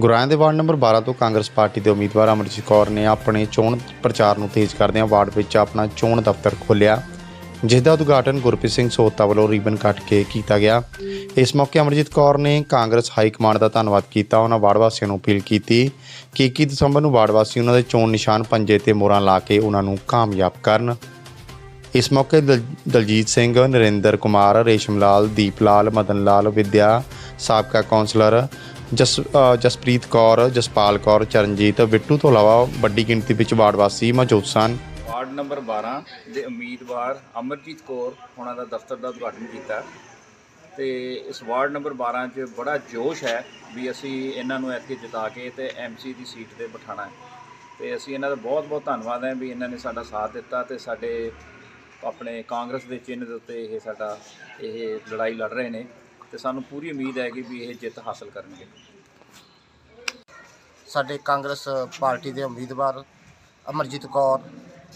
ਗੁਰਾਇਆਂ ਦੇ ward number 12 ਤੋਂ Congress party ਦੇ ਉਮੀਦਵਾਰ ਅਮਰਜੀਤ ਕੌਰ ਨੇ ਆਪਣੇ ਚੋਣ ਪ੍ਰਚਾਰ ਨੂੰ ਤੇਜ਼ ਕਰਦਿਆਂ ਵਾਰਡ ਵਿੱਚ ਆਪਣਾ ਚੋਣ ਦਫ਼ਤਰ ਖੋਲ੍ਹਿਆ, ਜਿਸ ਦਾ ਉਦਘਾਟਨ ਗੁਰਪ੍ਰੀਤ ਸਿੰਘ ਸੋਤਾ ਵੱਲੋਂ ਰਿਬਨ ਕੱਟ ਕੇ ਕੀਤਾ ਗਿਆ। ਇਸ ਮੌਕੇ ਅਮਰਜੀਤ ਕੌਰ ਨੇ ਕਾਂਗਰਸ ਹਾਈ ਕਮਾਂਡ ਦਾ ਧੰਨਵਾਦ ਕੀਤਾ, ਉਹਨਾਂ ਵਾਰਡ ਵਾਸੀਆਂ ਨੂੰ ਅਪੀਲ ਕੀਤੀ ਕਿ 21 ਦਸੰਬਰ ਨੂੰ ਵਾਰਡ ਵਾਸੀ ਉਹਨਾਂ ਦੇ ਚੋਣ ਨਿਸ਼ਾਨ ਪੰਜੇ ਤੇ ਮੋਹਰਾਂ ਲਾ ਕੇ ਉਹਨਾਂ ਨੂੰ ਕਾਮਯਾਬ ਕਰਨ। ਇਸ ਮੌਕੇ ਦਲ- ਦਲਜੀਤ ਸਿੰਘ, ਨਰਿੰਦਰ ਕੁਮਾਰ, ਰੇਸ਼ਮ ਲਾਲ, ਦੀਪ ਲਾਲ, ਮਦਨ ਲਾਲ, ਵਿਦਿਆ, ਸਾਬਕਾ ਕੌਂਸਲਰ ਜਸ ਜਸਪ੍ਰੀਤ ਕੌਰ, ਜਸਪਾਲ ਕੌਰ, ਚਰਨਜੀਤ, ਬਿੱਟੂ ਤੋਂ ਇਲਾਵਾ ਵੱਡੀ ਗਿਣਤੀ ਵਿੱਚ ਵਾਰਡ ਵਾਸੀ ਮੌਜੂਦ ਸਨ। ਵਾਰਡ ਨੰਬਰ 12 ਦੇ ਉਮੀਦਵਾਰ ਅਮਰਜੀਤ ਕੌਰ ਉਹਨਾਂ ਦਾ ਦਫ਼ਤਰ ਦਾ ਉਦਘਾਟਨ ਕੀਤਾ। ਤੇ ਇਸ ਵਾਰਡ ਨੰਬਰ 12 'ਚ ਬੜਾ ਜੋਸ਼ ਹੈ ਵੀ ਅਸੀਂ ਇਹਨਾਂ ਨੂੰ ਐਤਕੀ ਜਿਤਾ ਕੇ ਤੇ ਐਮਸੀ ਦੀ ਸੀਟ ਤੇ ਬਿਠਾਣਾ ਹੈ। ਤੇ ਅਸੀਂ ਇਹਨਾਂ ਦਾ ਬਹੁਤ ਬਹੁਤ ਧੰਨਵਾਦ ਹੈ ਵੀ ਇਹਨਾਂ ਨੇ ਸਾਡਾ ਸਾਥ ਦਿੱਤਾ ਤੇ ਸਾਡੇ ਆਪਣੇ ਕਾਂਗਰਸ ਦੇ ਚਿੰਨ੍ਹ ਦੇ ਉੱਤੇ ਇਹ ਸਾਡਾ ਇਹ ਲੜਾਈ ਲੜ ਰਹੇ ਨੇ। ਤੇ ਸਾਨੂੰ ਪੂਰੀ ਉਮੀਦ ਹੈ ਕਿ ਵੀ ਇਹ ਜਿੱਤ ਹਾਸਲ ਕਰਨਗੇ। ਸਾਡੇ ਕਾਂਗਰਸ ਪਾਰਟੀ ਦੇ ਉਮੀਦਵਾਰ ਅਮਰਜੀਤ ਕੌਰ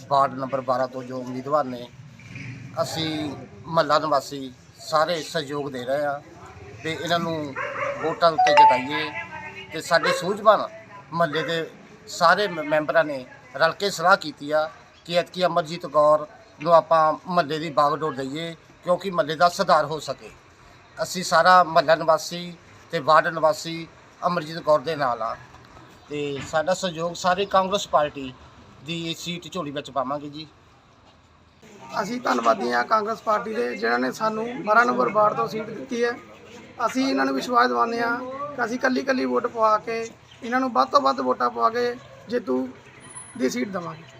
ਵਾਰਡ ਨੰਬਰ 12 ਤੋਂ ਜੋ ਉਮੀਦਵਾਰ ਨੇ, ਅਸੀਂ ਮਹੱਲਾ ਨਿਵਾਸੀ ਸਾਰੇ ਸਹਿਯੋਗ ਦੇ ਰਹੇ ਹਾਂ ਤੇ ਇਹਨਾਂ ਨੂੰ ਵੋਟਾਂ ਉੱਤੇ ਜਿਤਾਈਏ ਤੇ ਸਾਡੇ ਸੂਝਵਾਨ ਮਹੱਲੇ ਦੇ ਸਾਰੇ ਮ- ਮੈਂਬਰਾਂ ਨੇ ਰਲ ਕੇ ਸਲਾਹ ਕੀਤੀ ਆ ਕਿ ਐਤਕੀ ਅਮਰਜੀਤ ਕੌਰ ਨੂੰ ਆਪਾਂ ਮਹੱਲੇ ਦੀ ਬਾਗਡੋਰ ਦਈਏ ਕਿਉਂਕਿ ਮਹੱਲੇ ਦਾ ਸੁਧਾਰ ਹੋ ਸਕੇ। ਅਸੀਂ ਸਾਰਾ ਮਹੱਲਾ ਨਿਵਾਸੀ ਤੇ ਵਾਰਡ ਨਿਵਾਸੀ ਅਮਰਜੀਤ ਕੌਰ ਦੇ ਨਾਲ ਆ। ਤੇ ਸਾਡਾ ਸਹਿਯੋਗ ਸਾਰੇ ਕਾਂਗਰਸ ਪਾਰਟੀ ਦੀ ਸੀਟ ਝੋਲੀ ਵਿੱਚ ਪਾਵਾਂਗੇ ਜੀ। ਅਸੀਂ ਧੰਨਵਾਦੀ ਹਾਂ ਕਾਂਗਰਸ ਪਾਰਟੀ ਦੇ ਜਿਨ੍ਹਾਂ ਨੇ ਸਾਨੂੰ 12 ਨੰਬਰ ਵਾਰਡ ਤੋਂ ਸੀਟ ਦਿੱਤੀ ਹੈ। ਅਸੀਂ ਇਹਨਾਂ ਨੂੰ ਵਿਸ਼ਵਾਸ ਦਿਵਾਉਂਦੇ ਹਾਂ ਕਿ ਅਸੀਂ ਕੱਲੀ ਕੱਲੀ ਵੋਟ ਪਵਾ ਕੇ ਇਹਨਾਂ ਨੂੰ ਵੱਧ ਤੋਂ ਵੱਧ ਵੋਟਾਂ ਪਵਾ ਕੇ ਜੇਤੂ ਦੀ ਸੀਟ ਦੇਵਾਂਗੇ।